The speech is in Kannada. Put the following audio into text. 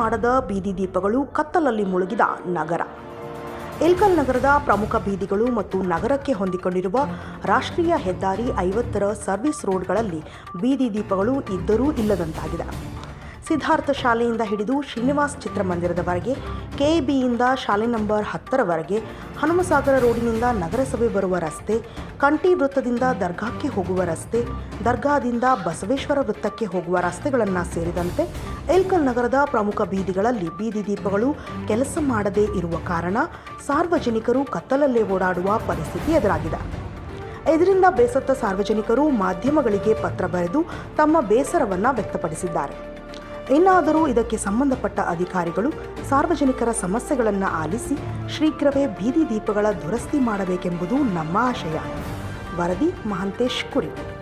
ಮಾಡದ ಬೀದಿ ದೀಪಗಳು ಕತ್ತಲಲ್ಲಿ ಮುಳುಗಿದ ನಗರ. ಎಲ್ಕಲ್ ನಗರದ ಪ್ರಮುಖ ಬೀದಿಗಳು ಮತ್ತು ನಗರಕ್ಕೆ ಹೊಂದಿಕೊಂಡಿರುವ ರಾಷ್ಟ್ರೀಯ ಹೆದ್ದಾರಿ ಐವತ್ತರ ಸರ್ವಿಸ್ ರೋಡ್ಗಳಲ್ಲಿ ಬೀದಿ ದೀಪಗಳು ಇದ್ದರೂ ಇಲ್ಲದಂತಾಗಿದೆ. ಸಿದ್ಧಾರ್ಥ ಶಾಲೆಯಿಂದ ಹಿಡಿದು ಶ್ರೀನಿವಾಸ್ ಚಿತ್ರಮಂದಿರದವರೆಗೆ ಕೆಇಬಿಯಿಂದ ಶಾಲೆ ನಂಬರ್ ಹತ್ತರವರೆಗೆ ಹನುಮಸಾಗರ ರೋಡಿನಿಂದ ನಗರಸಭೆ ಬರುವ ರಸ್ತೆ ಕಂಠಿ ವೃತ್ತದಿಂದ ದರ್ಗಾಕ್ಕೆ ಹೋಗುವ ರಸ್ತೆ, ದರ್ಗಾದಿಂದ ಬಸವೇಶ್ವರ ವೃತ್ತಕ್ಕೆ ಹೋಗುವ ರಸ್ತೆಗಳನ್ನು ಸೇರಿದಂತೆ ಏಲ್ಕಲ್ ನಗರದ ಪ್ರಮುಖ ಬೀದಿಗಳಲ್ಲಿ ಬೀದಿ ದೀಪಗಳು ಕೆಲಸ ಮಾಡದೇ ಇರುವ ಕಾರಣ ಸಾರ್ವಜನಿಕರು ಕತ್ತಲಲ್ಲೇ ಓಡಾಡುವ ಪರಿಸ್ಥಿತಿ ಎದುರಾಗಿದೆ. ಇದರಿಂದ ಬೇಸತ್ತ ಸಾರ್ವಜನಿಕರು ಮಾಧ್ಯಮಗಳಿಗೆ ಪತ್ರ ಬರೆದು ತಮ್ಮ ಬೇಸರವನ್ನು ವ್ಯಕ್ತಪಡಿಸಿದ್ದಾರೆ. ಇನ್ನಾದರೂ ಇದಕ್ಕೆ ಸಂಬಂಧಪಟ್ಟ ಅಧಿಕಾರಿಗಳು ಸಾರ್ವಜನಿಕರ ಸಮಸ್ಯೆಗಳನ್ನು ಆಲಿಸಿ ಶೀಘ್ರವೇ ಬೀದಿ ದೀಪಗಳ ದುರಸ್ತಿ ಮಾಡಬೇಕೆಂಬುದು ನಮ್ಮ ಆಶಯ. ವರದಿ ಮಹಂತೇಶ್ ಕುರಿ.